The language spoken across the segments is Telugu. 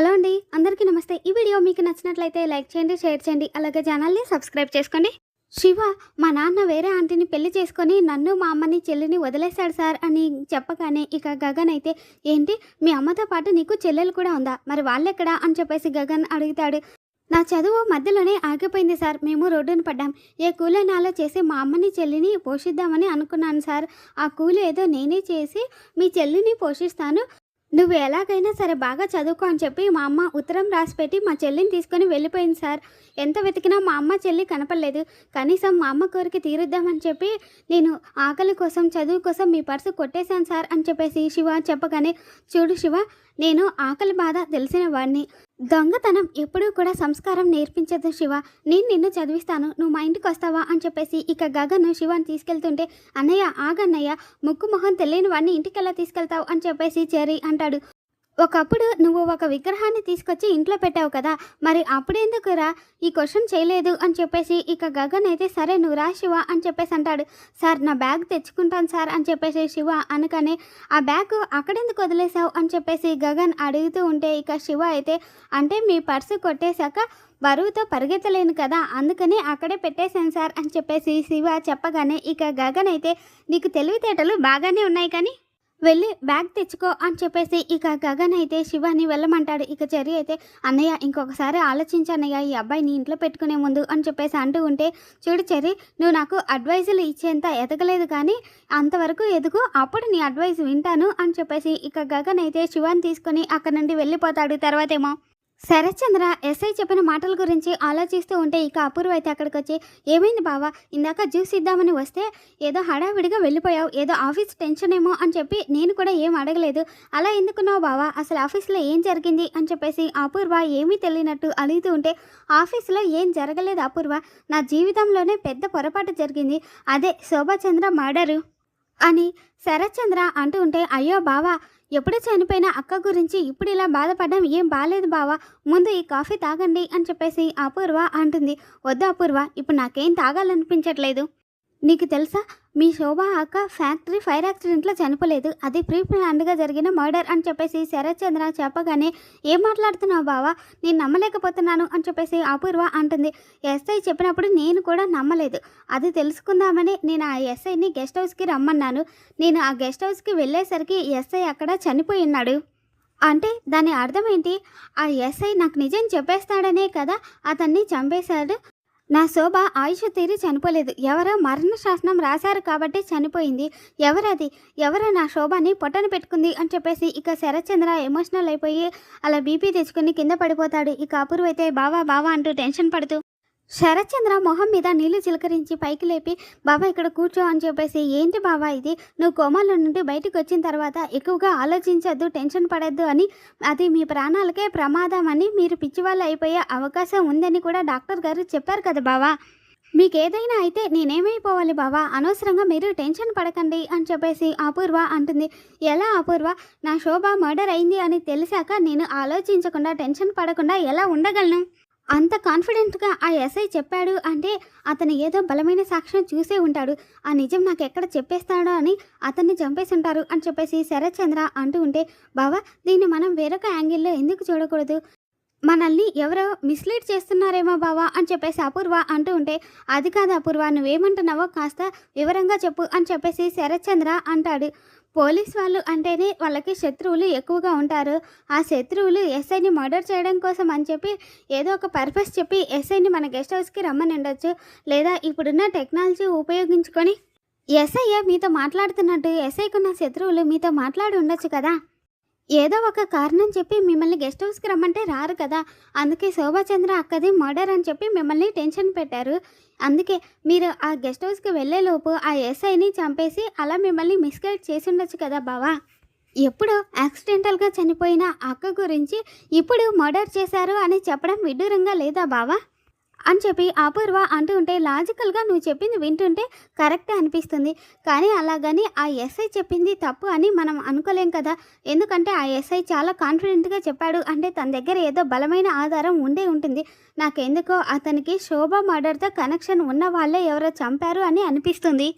హలో అండి అందరికీ నమస్తే. ఈ వీడియో మీకు నచ్చినట్లయితే లైక్ చేయండి షేర్ చేయండి అలాగే ఛానల్ని సబ్స్క్రైబ్ చేసుకోండి. శివ మా నాన్న వేరే ఆంటీని పెళ్ళి చేసుకొని నన్ను మా అమ్మని చెల్లిని వదిలేశాడు సార్ అని చెప్పగానే ఇక గగన్ అయితే ఏంటి మీ అమ్మతో పాటు నీకు చెల్లెలు కూడా ఉందా? మరి వాళ్ళెక్కడా? అని చెప్పేసి గగన్ అడుగుతాడు. నా చదువు మధ్యలోనే ఆగిపోయింది సార్. మేము రోడ్డున పడ్డాం. ఏ కూలైనాలో చేసి మా అమ్మని చెల్లిని పోషిద్దామని అనుకున్నాను సార్. ఆ కూలి ఏదో నేనే చేసి మీ చెల్లిని పోషిస్తాను. నువ్వు ఎలాగైనా సరే బాగా చదువుకో అని చెప్పి మా అమ్మ ఉత్తరం రాసిపెట్టి మా చెల్లిని తీసుకొని వెళ్ళిపోయింది సార్. ఎంత వెతికినా మా అమ్మ చెల్లి కనపడలేదు. కనీసం మా అమ్మ కోరిక తీరుద్దామని చెప్పి నేను ఆకలి కోసం చదువు కోసం మీ పర్సు కొట్టేశాను సార్ అని చెప్పేసి శివ చెప్పగానే చూడు శివ నేను ఆకలి బాధ తెలిసిన వాడిని దొంగతనం ఎప్పుడూ కూడా సంస్కారం నేర్పించదు శివ. నేను నిన్ను చదివిస్తాను నువ్వు మా ఇంటికి వస్తావా అని చెప్పేసి ఇక గగన్ శివాన్ని తీసుకెళ్తుంటే అన్నయ్య ఆగన్నయ్య ముక్కు మొహం తెలియని వాడిని ఇంటికి ఎలా తీసుకెళ్తావు? అని చెప్పేసి చెరి అంటాడు. ఒకప్పుడు నువ్వు ఒక విగ్రహాన్ని తీసుకొచ్చి ఇంట్లో పెట్టావు కదా మరి అప్పుడెందుకురా? ఈ క్వశ్చన్ చేయలేదు అని చెప్పేసి ఇక గగన్ అయితే సరే నువ్వు రా శివ అని చెప్పేసి అంటాడు. సార్ నా బ్యాగ్ తెచ్చుకుంటాను సార్ అని చెప్పేసి శివ అనగానే ఆ బ్యాగ్ అక్కడెందుకు వదిలేసావు అని చెప్పేసి గగన్ అడుగుతూ ఉంటే ఇక శివ అయితే అంటే మీ పర్సు కొట్టేశాక బరువుతో పరిగెత్తలేను కదా అందుకని అక్కడే పెట్టేశాను సార్ అని చెప్పేసి శివ చెప్పగానే ఇక గగన్ అయితే నీకు తెలివితేటలు బాగానే ఉన్నాయి కానీ వెళ్ళి బ్యాగ్ తెచ్చుకో అని చెప్పేసి ఇక గగన్ అయితే శివాని వెళ్ళమంటాడు. ఇక చెరి అయితే అన్నయ్య ఇంకొకసారి ఆలోచించన్నయ్య ఈ అబ్బాయిని ఇంట్లో పెట్టుకునే ముందు అని చెప్పేసి అంటూ ఉంటే చూడు చెరి నువ్వు నాకు అడ్వైజులు ఇచ్చేంత ఎదగలేదు కానీ అంతవరకు ఎదుగు అప్పుడు నీ అడ్వైస్ వింటాను అని చెప్పేసి ఇక గగన్ అయితే శివాని తీసుకొని అక్కడ నుండి వెళ్ళిపోతాడు. తర్వాతేమో శరత్చంద్ర ఎస్ఐ చెప్పిన మాటల గురించి ఆలోచిస్తూ ఉంటే ఇక అపూర్వ అయితే అక్కడికి వచ్చి ఏమైంది బావా? ఇందాక జ్యూస్ ఇద్దామని వస్తే ఏదో హడావిడిగా వెళ్ళిపోయావు ఏదో ఆఫీస్ టెన్షన్ ఏమో అని చెప్పి నేను కూడా ఏం అడగలేదు. అలా ఎందుకున్నావు బావా? అసలు ఆఫీస్లో ఏం జరిగింది? అని చెప్పేసి అపూర్వ ఏమీ తెలియనట్టు అడుగుతూ ఉంటే ఆఫీస్లో ఏం జరగలేదు అపూర్వ. నా జీవితంలోనే పెద్ద పొరపాటు జరిగింది. అదే శోభాచంద్ర మర్డరు అని శరత్చంద్ర అంటూ ఉంటే అయ్యో బావా ఎప్పుడు చనిపోయిన అక్క గురించి ఇప్పుడు ఇలా బాధపడడం ఏం బాలేదు బావా. ముందు ఈ కాఫీ తాగండి అని చెప్పేసి అపూర్వ అంటుంది. వద్దు అపూర్వ ఇప్పుడు నాకేం తాగాలనిపించట్లేదు. నీకు తెలుసా? మీ శోభ అక్క ఫ్యాక్టరీ ఫైర్ యాక్సిడెంట్లో చనిపోలేదు. అది ప్రీ ప్లాన్డ్గా జరిగిన మర్డర్ అని చెప్పేసి శరత్చంద్ర చెప్పగానే ఏం మాట్లాడుతున్నావు బావా? నేను నమ్మలేకపోతున్నాను అని చెప్పేసి అపూర్వ అంటుంది. ఎస్ఐ చెప్పినప్పుడు నేను కూడా నమ్మలేదు. అది తెలుసుకుందామని నేను ఆ ఎస్ఐని గెస్ట్ హౌస్కి రమ్మన్నాను. నేను ఆ గెస్ట్ హౌస్కి వెళ్ళేసరికి ఎస్ఐ అక్కడ చనిపోయి ఉన్నాడు. అంటే దాని అర్థం ఏంటి? ఆ ఎస్ఐ నాకు నిజం చెప్పేస్తాడనే కదా అతన్ని చంపేశాడు. నా శోభ ఆయుష్ తీరి చనిపోలేదు. ఎవరో మరణ శాసనం రాశారు కాబట్టి చనిపోయింది. ఎవరది? ఎవరో నా శోభని పొట్టను పెట్టుకుంది అని చెప్పేసి ఇక శరత్చంద్ర ఎమోషనల్ అయిపోయి అలా బీపీ తెచ్చుకుని కింద పడిపోతాడు. ఇక అపూర్వ అయితే బావా బావా అంటూ టెన్షన్ పడుతూ శరత్చంద్ర మొహం మీద నీళ్ళు చిలకరించి పైకి లేపి బాబా ఇక్కడ కూర్చో అని చెప్పేసి ఏంటి బాబా ఇది? నువ్వు కోమాలో నుండి బయటకు వచ్చిన తర్వాత ఎక్కువగా ఆలోచించొద్దు టెన్షన్ పడద్దు అని అది మీ ప్రాణాలకే ప్రమాదం అని మీరు పిచ్చివాళ్ళు అయిపోయే అవకాశం ఉందని కూడా డాక్టర్ గారు చెప్పారు కదా బావా. మీకు ఏదైనా అయితే నేనేమైపోవాలి బావా? అనవసరంగా మీరు టెన్షన్ పడకండి అని చెప్పేసి అపూర్వ అంటుంది. ఎలా అపూర్వ? నా శోభ మర్డర్ అయింది అని తెలిసాక నేను ఆలోచించకుండా టెన్షన్ పడకుండా ఎలా ఉండగలను? అంత కాన్ఫిడెంట్గా ఆ ఎస్ఐ చెప్పాడు అంటే అతను ఏదో బలమైన సాక్ష్యం చూసే ఉంటాడు. ఆ నిజం నాకు ఎక్కడ చెప్పేస్తాడో అని అతన్ని చంపేసి ఉంటారు అని చెప్పేసి శరత్చంద్ర అంటూ ఉంటే బావా దీన్ని మనం వేరొక యాంగిల్లో ఎందుకు చూడకూడదు? మనల్ని ఎవరో మిస్లీడ్ చేస్తున్నారేమో బావా అని చెప్పేసి అపూర్వ అంటూ ఉంటే అది కాదు అపూర్వ నువ్వేమంటున్నావో కాస్త వివరంగా చెప్పు అని చెప్పేసి శరత్చంద్ర అంటాడు. పోలీస్ వాళ్ళు అంటేనే వాళ్ళకి శత్రువులు ఎక్కువగా ఉంటారు. ఆ శత్రువులు ఎస్ఐని మర్డర్ చేయడం కోసం అని చెప్పి ఏదో ఒక పర్పస్ చెప్పి ఎస్ఐని మన గెస్ట్ హౌస్కి రమ్మని ఉండొచ్చు. లేదా ఇప్పుడున్న టెక్నాలజీ ఉపయోగించుకొని ఎస్ఐ మీతో మాట్లాడుతున్నట్టు ఎస్ఐకున్న శత్రువులు మీతో మాట్లాడి ఉండొచ్చు కదా. ఏదో ఒక కారణం చెప్పి మిమ్మల్ని గెస్ట్ హౌస్కి రమ్మంటే రారు కదా. అందుకే శోభాచంద్ర అక్కది మర్డర్ అని చెప్పి మిమ్మల్ని టెన్షన్ పెట్టారు. అందుకే మీరు ఆ గెస్ట్ హౌస్కి వెళ్ళేలోపు ఆ ఎస్ఐని చంపేసి అలా మిమ్మల్ని మిస్గైడ్ చేసి ఉండొచ్చు కదా బావా. ఎప్పుడు యాక్సిడెంటల్గా చనిపోయిన అక్క గురించి ఇప్పుడు మర్డర్ చేశారు అని చెప్పడం విడ్డూరంగా లేదా బావా? అని చెప్పి అపూర్వ అంటూ ఉంటే లాజికల్గా నువ్వు చెప్పింది వింటుంటే కరెక్టే అనిపిస్తుంది. కానీ అలాగని ఆ ఎస్ఐ చెప్పింది తప్పు అని మనం అనుకోలేం కదా. ఎందుకంటే ఆ ఎస్ఐ చాలా కాన్ఫిడెంట్గా చెప్పాడు. అంటే తన దగ్గర ఏదో బలమైన ఆధారం ఉండే ఉంటుంది. నాకెందుకో అతనికి శోభ మర్డర్తో కనెక్షన్ ఉన్న వాళ్ళే ఎవరో చంపారు అని అనిపిస్తుంది.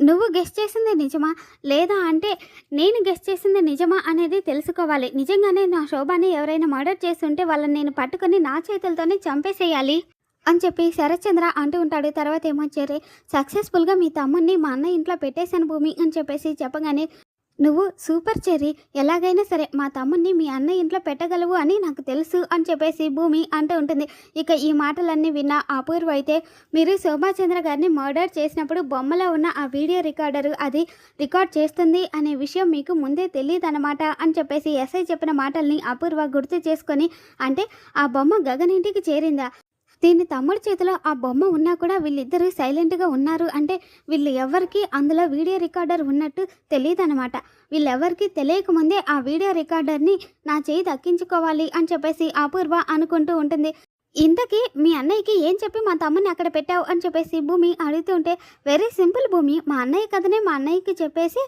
నువ్వు గెస్ట్ చేసింది నిజమా? లేదా అంటే నేను గెస్ట్ చేసింది నిజమా అనేది తెలుసుకోవాలి. నిజంగానే నా శోభాని ఎవరైనా మర్డర్ చేస్తుంటే వాళ్ళని నేను పట్టుకొని నా చేతులతోనే చంపేసేయాలి. అని చెప్పి శరత్చంద్ర అంటూ ఉంటాడు. తర్వాత ఏమో చెర్రీ సక్సెస్ఫుల్గా మీ తమ్ముడిని మా అన్న ఇంట్లో పెట్టేశాను భూమి అని చెప్పేసి చెప్పగానే నువ్వు సూపర్ చెర్రీ. ఎలాగైనా సరే మా తమ్ముడిని మీ అన్న ఇంట్లో పెట్టగలవు అని నాకు తెలుసు అని చెప్పేసి భూమి అంటూ ఉంటుంది. ఇక ఈ మాటలన్నీ విన్న అపూర్వ అయితే మీరు శోభాచంద్ర గారిని మర్డర్ చేసినప్పుడు బొమ్మలో ఉన్న ఆ వీడియో రికార్డరు అది రికార్డ్ చేస్తుంది అనే విషయం మీకు ముందే తెలియదన్నమాట అని చెప్పేసి ఎస్ఐ చెప్పిన మాటల్ని అపూర్వ గుర్తు చేసుకొని అంటే ఆ బొమ్మ గగన్ ఇంటికి చేరిందా? దీని తమ్ముడి చేతిలో ఆ బొమ్మ ఉన్నా కూడా వీళ్ళిద్దరూ సైలెంట్గా ఉన్నారు. అంటే వీళ్ళు ఎవరికి అందులో వీడియో రికార్డర్ ఉన్నట్టు తెలియదు అనమాట వీళ్ళెవరికి తెలియకముందే ఆ వీడియో రికార్డర్ని నా చేయి దక్కించుకోవాలి అని చెప్పేసి అపూర్వ అనుకుంటూ ఉంటుంది. ఇంతకీ మీ అన్నయ్యకి ఏం చెప్పి మా తమ్ముని అక్కడ పెట్టావు అని చెప్పేసి భూమి అడుగుతుంటే వెరీ సింపుల్ భూమి మా అన్నయ్య కథనే మా అన్నయ్యకి చెప్పేసి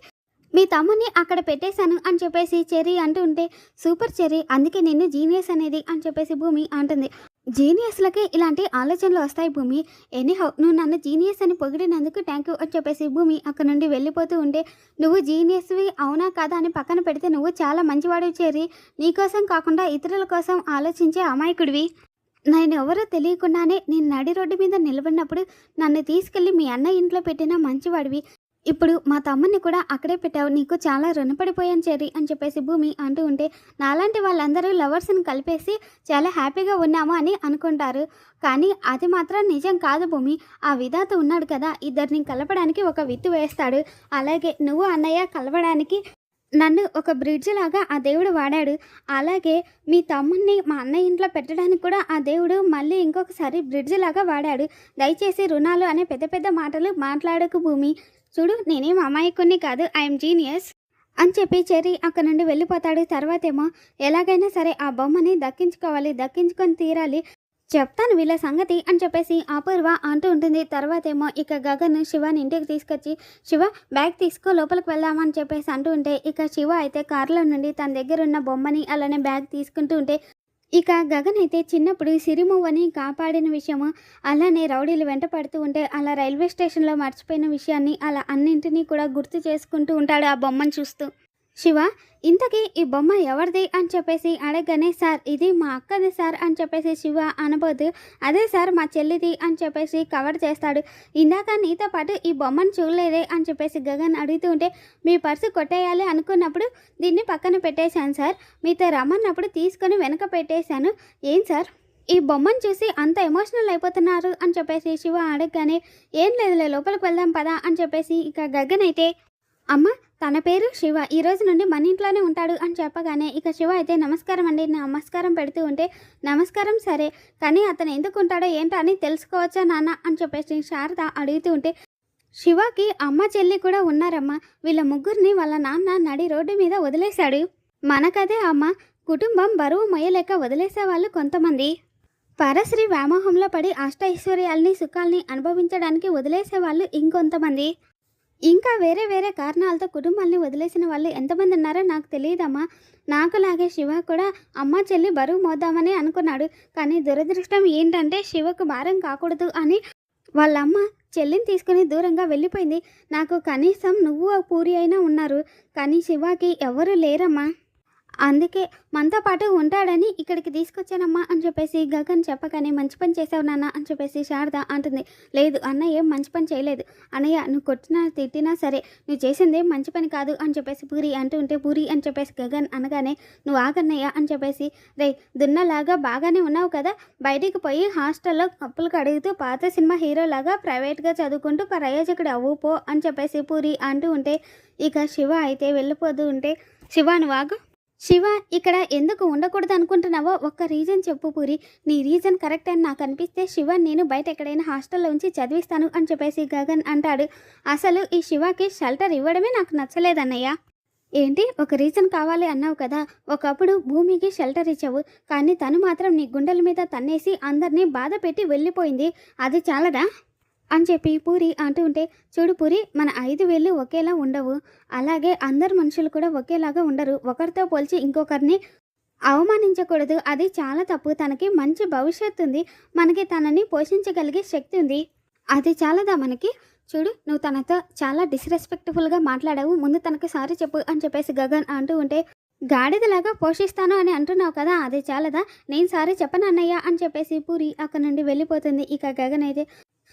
మీ తమ్ముని అక్కడ పెట్టేశాను అని చెప్పేసి చెర్రీ అంటూ ఉంటే సూపర్ చెర్రీ అందుకే నిన్ను జీనియస్ అనేది అని చెప్పేసి భూమి అంటుంది. జీనియస్లకి ఇలాంటి ఆలోచనలు వస్తాయి భూమి. ఎనీహౌ నువ్వు నన్ను జీనియస్ అని పొగిడినందుకు థ్యాంక్ యూ అని చెప్పేసి భూమి అక్కడ నుండి వెళ్ళిపోతూ ఉంటే నువ్వు జీనియస్వి అవునా కాదా అని పక్కన పెడితే నువ్వు చాలా మంచివాడివి చేరి నీకోసం కాకుండా ఇతరుల కోసం ఆలోచించే అమాయకుడివి. నేను ఎవరో తెలియకుండానే నేను నడి రోడ్డు మీద నిలబడినప్పుడు నన్ను తీసుకెళ్ళి మీ అన్న ఇంట్లో పెట్టిన మంచివాడివి. ఇప్పుడు మా తమ్ముని కూడా అక్కడే పెట్టావు నీకు చాలా రుణపడిపోయాను చెర్రీ అని చెప్పేసి భూమి అంటూ ఉంటే నాలాంటి వాళ్ళందరూ లవర్స్ని కలిపేసి చాలా హ్యాపీగా ఉన్నాము అని అనుకుంటారు. కానీ అది మాత్రం నిజం కాదు భూమి. ఆ విధాత ఉన్నాడు కదా ఇద్దరిని కలపడానికి ఒక విత్తు వేస్తాడు. అలాగే నువ్వు అన్నయ్య కలవడానికి నన్ను ఒక బ్రిడ్జ్ లాగా ఆ దేవుడు వాడాడు. అలాగే మీ తమ్ముడిని మా అన్నయ్య ఇంట్లో పెట్టడానికి కూడా ఆ దేవుడు మళ్ళీ ఇంకొకసారి బ్రిడ్జ్ లాగా వాడాడు. దయచేసి రుణాలు అనే పెద్ద పెద్ద మాటలు మాట్లాడకు భూమి. చూడు నేనేం అమాయకుని కాదు. I'm genius. అని చెప్పి చెర్రీ అక్కడ నుండి వెళ్ళిపోతాడు. తర్వాతేమో ఎలాగైనా సరే ఆ బొమ్మని దక్కించుకోవాలి. దక్కించుకొని తీరాలి. చెప్తాను వీళ్ళ సంగతి అని చెప్పేసి అపూర్వ అంటూ ఉంటుంది. తర్వాతేమో ఇక గగన్ శివాని ఇంటికి తీసుకొచ్చి శివ బ్యాగ్ తీసుకో లోపలికి వెళ్దామని చెప్పేసి అంటూ ఉంటే ఇక శివ అయితే కారులో నుండి తన దగ్గర ఉన్న బొమ్మని అలానే బ్యాగ్ తీసుకుంటూ ఉంటే ఇక గగన్ అయితే చిన్నప్పుడు సిరిమువ్వని కాపాడిన విషయము అలానే రౌడీలు వెంట పడుతూ ఉంటే అలా రైల్వే స్టేషన్లో మర్చిపోయిన విషయాన్ని అలా అన్నింటినీ కూడా గుర్తు చేసుకుంటూ ఉంటాడు ఆ బొమ్మను చూస్తూ. శివ ఇంతకీ ఈ బొమ్మ ఎవరిది అని చెప్పేసి అడగగానే సార్ ఇది మా అక్కది సార్ అని చెప్పేసి శివ అనబోదు. అదే సార్ మా చెల్లిది అని చెప్పేసి కవర్ చేస్తాడు. ఇందాక నీతో పాటు ఈ బొమ్మను చూడలేదే అని చెప్పేసి గగన్ అడుగుతూ ఉంటే మీ పర్సు కొట్టేయాలి అనుకున్నప్పుడు దీన్ని పక్కన పెట్టేశాను సార్. మీతో రమ్మన్నప్పుడు తీసుకొని వెనక పెట్టేశాను. ఏం సార్? ఈ బొమ్మను చూసి అంత ఎమోషనల్ అయిపోతున్నారు అని చెప్పేసి శివ అడగగానే ఏం లేదులే లోపలికి వెళ్దాం పదా అని చెప్పేసి ఇక గగన్ అయితే అమ్మ తన పేరు శివ. ఈ రోజు నుండి మన ఇంట్లోనే ఉంటాడు అని చెప్పగానే ఇక శివ అయితే నమస్కారం అండి. నమస్కారం పెడుతూ ఉంటే నమస్కారం సరే కానీ అతను ఎందుకు ఉంటాడో ఏంటో అని తెలుసుకోవచ్చా నాన్న అని చెప్పేసి శారద అడుగుతూ ఉంటే శివకి అమ్మ చెల్లి కూడా ఉన్నారమ్మా. వీళ్ళ ముగ్గురిని వాళ్ళ నాన్న నడి రోడ్డు మీద వదిలేశాడు. మనకదే అమ్మ కుటుంబం బరువు మొయ్యలేక వదిలేసే వాళ్ళు కొంతమంది. పరశ్రీ వ్యామోహంలో పడి అష్టైశ్వర్యాల్ని సుఖాల్ని అనుభవించడానికి వదిలేసే వాళ్ళు ఇంకొంతమంది. ఇంకా వేరే వేరే కారణాలతో కుటుంబాల్ని వదిలేసిన వాళ్ళు ఎంతమంది ఉన్నారో నాకు తెలియదమ్మా. నాకులాగే శివ కూడా అమ్మ చెల్లి బరువు మోద్దామని అనుకున్నాడు. కానీ దురదృష్టం ఏంటంటే శివకు భారం కాకూడదు అని వాళ్ళమ్మ చెల్లిని తీసుకుని దూరంగా వెళ్ళిపోయింది. నాకు కనీసం నువ్వు పూరి అయినా ఉన్నారు. కానీ శివకి ఎవరు లేరమ్మా. అందుకే మనతో పాటు ఉంటాడని ఇక్కడికి తీసుకొచ్చానమ్మా అని చెప్పేసి గగన్ చెప్పగానే మంచి పని చేసావు నాన్న అని చెప్పేసి శారద అంటుంది. లేదు అన్నయ్య ఏం మంచి పని చేయలేదు. అన్నయ్య నువ్వు కొట్టినా తిట్టినా సరే నువ్వు చేసిందే మంచి పని కాదు అని చెప్పేసి పూరి అంటూ ఉంటే పూరి అని చెప్పేసి గగన్ అనగానే నువ్వు ఆగన్నయ్య అని చెప్పేసి రే దున్నలాగా బాగానే ఉన్నావు కదా బయటికి పోయి హాస్టల్లో కప్పులు కడుగుతూ పాత సినిమా హీరోలాగా ప్రైవేట్గా చదువుకుంటూ ప్రయోజకుడు అవ్వు పో అని చెప్పేసి పూరి అంటూ ఉంటే ఇక శివ అయితే వెళ్ళిపోతూ ఉంటే శివ నువ్వు ఆగు శివ ఇక్కడ ఎందుకు ఉండకూడదు అనుకుంటున్నావో ఒక్క రీజన్ చెప్పు పూరి. నీ రీజన్ కరెక్ట్ అని నాకు అనిపిస్తే శివ నేను బయట ఎక్కడైనా హాస్టల్లో ఉంచి చదివిస్తాను అని చెప్పేసి గగన్ అంటాడు. అసలు ఈ శివకి షెల్టర్ ఇవ్వడమే నాకు నచ్చలేదన్నయ్య ఏంటి? ఒక రీజన్ కావాలి అన్నావు కదా. ఒకప్పుడు భూమికి షెల్టర్ ఇచ్చావు. కానీ తను మాత్రం నీ గుండెల మీద తన్నేసి అందరినీ బాధ పెట్టి వెళ్ళిపోయింది. అది చాలదా? అని చెప్పి పూరి అంటూ ఉంటే చూడు పూరి మన ఐదు వేళ్ళు ఒకేలా ఉండవు. అలాగే అందరు మనుషులు కూడా ఒకేలాగా ఉండరు. ఒకరితో పోల్చి ఇంకొకరిని అవమానించకూడదు. అది చాలా తప్పు. తనకి మంచి భవిష్యత్తు ఉంది. మనకి తనని పోషించగలిగే శక్తి ఉంది. అది చాలదా మనకి? చూడు నువ్వు తనతో చాలా డిస్రెస్పెక్ట్ఫుల్గా మాట్లాడావు. ముందు తనకు సారీ చెప్పు అని చెప్పేసి గగన్ అంటూ ఉంటే గాడిదలాగా పోషిస్తాను అని అంటున్నావు కదా అది చాలదా? నేను సారీ చెప్పను అన్నయ్య అని చెప్పేసి పూరి అక్కడ నుండి వెళ్ళిపోతుంది. ఇక గగన్ అయితే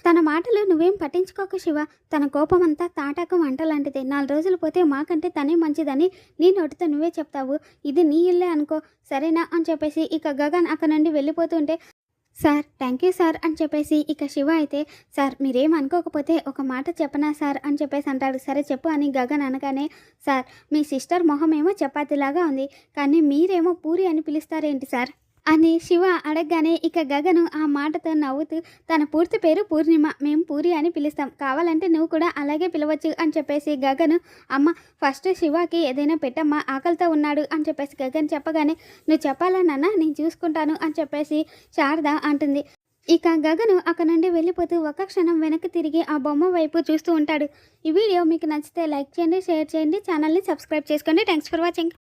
తన మాటలు నువ్వేం పట్టించుకోక శివ. తన కోపం అంతా తాటాకు వంటలాంటిదే నాలుగు రోజులు పోతే మాకంటే తనే మంచిదని నీ నోటితో నువ్వే చెప్తావు. ఇది నీ ఇల్లే అనుకో. సరేనా? అని చెప్పేసి ఇక గగన్ అక్కడ నుండి వెళ్ళిపోతుంటే సార్ థ్యాంక్ యూ సార్ అని చెప్పేసి ఇక శివ అయితే సార్ మీరేం అనుకోకపోతే ఒక మాట చెప్పనా సార్ అని చెప్పేసి అంటాడు. సరే చెప్పు అని గగన్ అనగానే సార్ మీ సిస్టర్ మొహం ఏమో చపాతీలాగా ఉంది. కానీ మీరేమో పూరి అని పిలుస్తారేంటి సార్? అని శివ అడగగానే ఇక గగను ఆ మాటతో నవ్వుతూ తన పూర్తి పేరు పూర్ణిమ మేము పూరి అని పిలుస్తాం. కావాలంటే నువ్వు కూడా అలాగే పిలవచ్చు అని చెప్పేసి గగను అమ్మ ఫస్ట్ శివకి ఏదైనా పెట్టమ్మా ఆకలితో ఉన్నాడు అని చెప్పేసి గగన్ చెప్పగానే నువ్వు చెప్పాలా నాన్న నేను చూసుకుంటాను అని చెప్పేసి శారద అంటుంది. ఇక గగను అక్కడ నుండి వెళ్ళిపోతూ ఒక క్షణం వెనక్కి తిరిగి ఆ బొమ్మ వైపు చూస్తూ ఉంటాడు. ఈ వీడియో మీకు నచ్చితే లైక్ చేయండి షేర్ చేయండి ఛానల్ని సబ్స్క్రైబ్ చేసుకోండి. Thanks for watching.